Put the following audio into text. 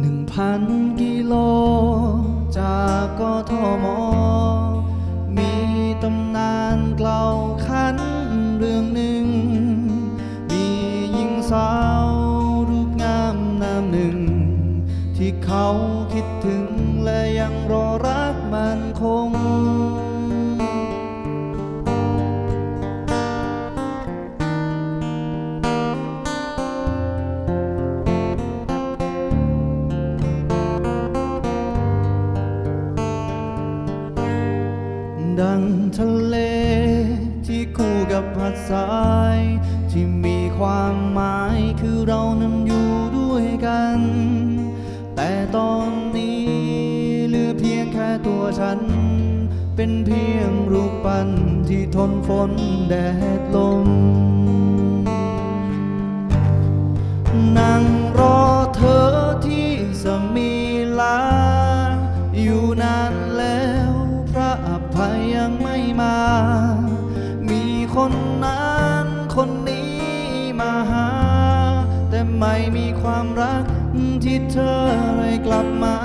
หนึ่งพันกิโล จากกทม มีตำนานเกล่าขันเรื่องหนึ่ง มีหญิงสาวรูปงามนามหนึ่ง ที่เขาคิดถึงและยังรอรักมันคง ดังทะเล ที่คู่กับหัดทาย ที่มีความหมายคือเรานั้นอยู่ด้วยกัน แต่ตอนนี้เหลือเพียงแค่ตัวฉัน เป็นเพียงรูปปั้นที่ทนฝนแดดลม ไม่มา มีคนนั้นคนนี้มาหา แต่ไม่มีความรักที่เธอเลยกลับมา